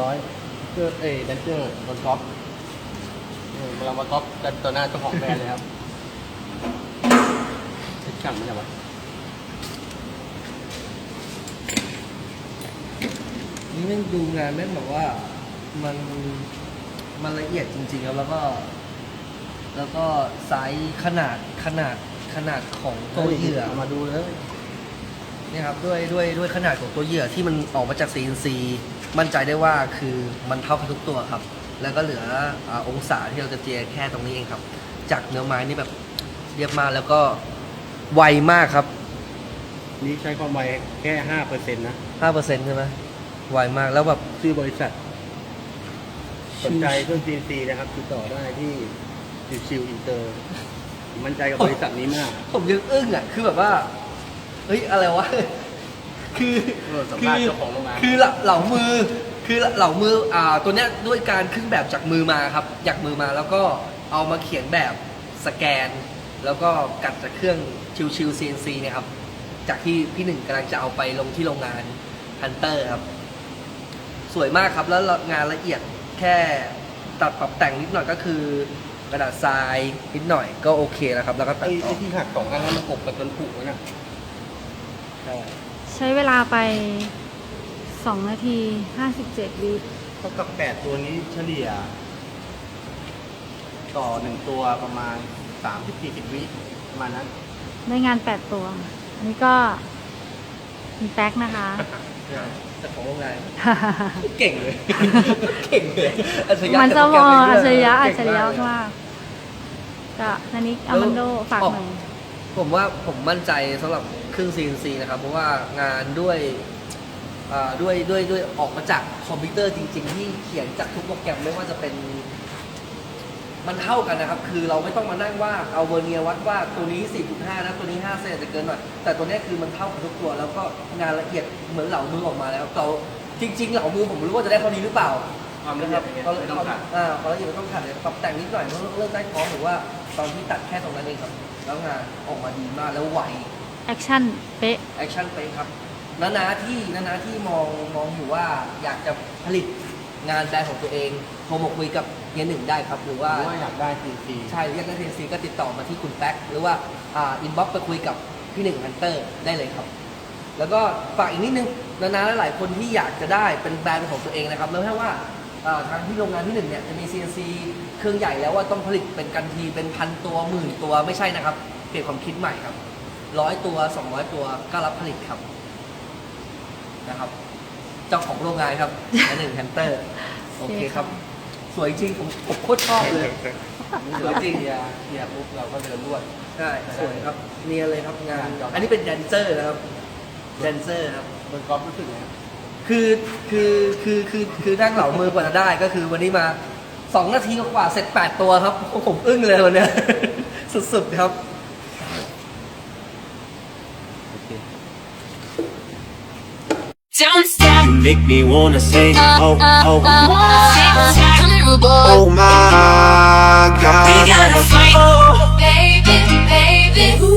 ร้อยเพื่อเอ้แดนเซอร์โดนก๊อปเออเรามาก๊อปกันต่อหน้าเจ้าของแบรนด์เลยครับติดช่างไม่ใช่ปะนี่แม่งดูงานแม่งแบบว่ามันมันละเอียดจริงๆครับแล้วก็ แล้วก็ไซส์ขนาดขนาดขนาดของตัวเหยื่อามาดูเลย เนี่ยครับด้วยด้วยด้วยขนาดของตัวเหยื่อที่มันออกมาจาก CNC มั่นใจได้ว่าคือมันเท่ากันทุกตัวครับ แล้วก็เหลืออาองศาที่เราจะเจียแค่ตรงนี้เองครับ จากเนื้อไม้นี่แบบเรียบมากแล้วก็ไวมากครับ นี่ใช้ความไวแค่ห้าเปอร์เซ็นต์นะ 5%ใช่ไหมไวมากแล้วแบบ ชื่อบริษัท สนใจเครื่อง CNC นะครับ ติดต่อได้ที่ชิวอินเตอร์ มั่นใจกับบริษัทนี้มาก ผมยังอึ้งอะ คือแบบว่า เฮ้ยอะไรวะ คือเออสัมภาษณ์เจ้าของโรงงาน คือเหล่าเหล่ามือ คือเหล่ามืออ่าตัวเนี้ยด้วยการขึ้นแบบจากมือมาครับจากมือมาแล้วก็เอามาเขียนแบบสแกน แล้วก็กัดจากเครื่องชิวชิว CNC เนี่ยครับ จากที่พี่หนึ่งกำลังจะเอาไปลงที่โรงงานฮันเตอร์ครับ สวยมากครับแล้วงานละเอียดแค่ตัดปรับแต่งนิดหน่อยก็คือ กระดาษทรายนิดหน่อยก็โอเคแล้วครับ แล้วก็ตัไอ้ดต่ไอ้อที่หักสองอันแล้วมันกบกับจนผุนะ ใช่ใช้เวลาไป 2 นาที 57 วิเท่ากับแปดตัวนี้เฉลี่ย ต่อหนึ่งตัวประมาณสามสิบสี่สิบวิประมาณนั้น ได้งาน 8 ตัว อันนี้ก็มีแป๊กนะคะ แต่ของโรงงานเก่งเลย เก่งเลยอัจฉริยะมันจะกับมโปอแกมอัจฉริยะเก่อังจฉริยะมากเลยมากก็นันนี้อามันโดฝากหน่อย ผมว่าผมมั่นใจสำหรับเค รื่อง CNC นะครับเพราะว่างานด้วยอ่าด้วยด้วยด้วยออกมาจากคอมพิวเตอร์จริง ๆ ที่เขียนจากทุกโปรแกรมไม่ว่าจะเป็น มันเท่ากันนะครับ คือเราไม่ต้องมานั่งว่าเอาเวอร์เนียร์วัดว่าตัวนี้ 4.5 นะตัวนี้ 5 เซนจะเกินหน่อยแต่ตัวเนี้ยคือมันเท่ากันทุกตัว แล้วก็งานละเอียดเหมือนเหลามือออกมาแล้วเราจริง ๆ เหลามือผมไม่รู้ว่าจะได้เท่านี้หรือเปล่าความละนะเอีคยรัดบเป็นไงเขาไม่ต้องขัดอ่าความละเอียดมันต้องขัดเดี๋ยวปรับแต่งนิดหน่อยเมื่อเริ่มได้ท้องหรือว่าตอนที่ตัดแค่ตรงนั้นเองครับ แล้วงานออกมาดีมากแล้วไว แอคชั่นเป๊ะ แอคชั่นไปครับนานาที่นานาที่มองมองอยู่ว่าอยากจะผลิตงานแบรนด์ของตัวเองโทรมาคุยกับเฮียหนึ่งได้ครับหรือหว่ารือว่าอยากได้ CNC ใช่เรียกได้เทนซีก็ติดต่อมาที่คุณแป๊กหรือว่าอ่าอินบ็อกไปคุยกับพี่หนึ่งฮันเตอร์ได้เลยครับ แล้วก็ฝากอีกนิดนึงนานาหลายๆคนที่อยากจะได้เป็นแบรนด์ของตัวเองนะครับแล้วแค่ว่าอ่าทางที่โรงงานที่หนึ่งเนี่ยจะมี CNC เครื่องใหญ่แล้วว่าต้องผลิตเป็นกันทีเป็นพันตัวหมื่นตัวไม่ใช่นะครับ เปลี่ยนความคิดใหม่ครับ ร้อยตัว 200 ตัวก็รับผลิตครับนะครับเจ้าของโรงงานครับ อันหนึ่งฮันเตอร์โอเคครับ สวยจริงผมผมโคตรชอบเลย สวยจริงเฮียเฮียปุ๊บเราก็เดินรวดใช่สวยครับเนียนเลยครับงาน อันนี้เป็นแดนเซอร์นะครับแดนเซอร์ครับบนกอล์ฟรู้สึกไงครับคือคือคือคือคือนั่งเหลามือกว่าจะได้ก็คือวันนี้มาสองนาทีกว่าเสร็จแปดตัวครับ ผมอึ้งเลยวันเนี้ยสุดๆครับ Don't stop. You make me wanna say, uh, oh, uh, oh, oh, uh, Vulnerable. oh my We God. gotta fight. Baby, baby.